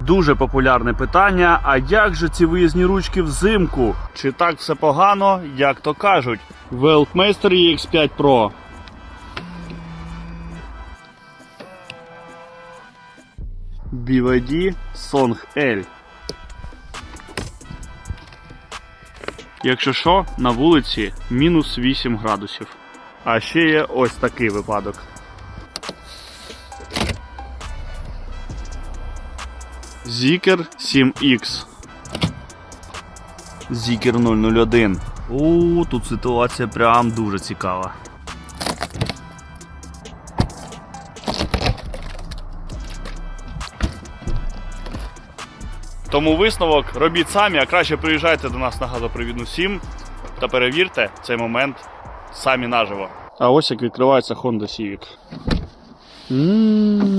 Дуже популярне питання: а як же ці виїзні ручки взимку? Чи так все погано, як то кажуть? Велтмейстер EX5 Pro. BYD Song L. Якщо що, на вулиці мінус 8 градусів. А ще є ось такий випадок. Zikr 7X. Zikr 001. У, тут ситуація прям дуже цікава. Тому висновок робіть самі, а краще приїжджайте до нас на газопровідну 7 та перевірте цей момент самі наживо. А ось як відкривається Honda Civic. М.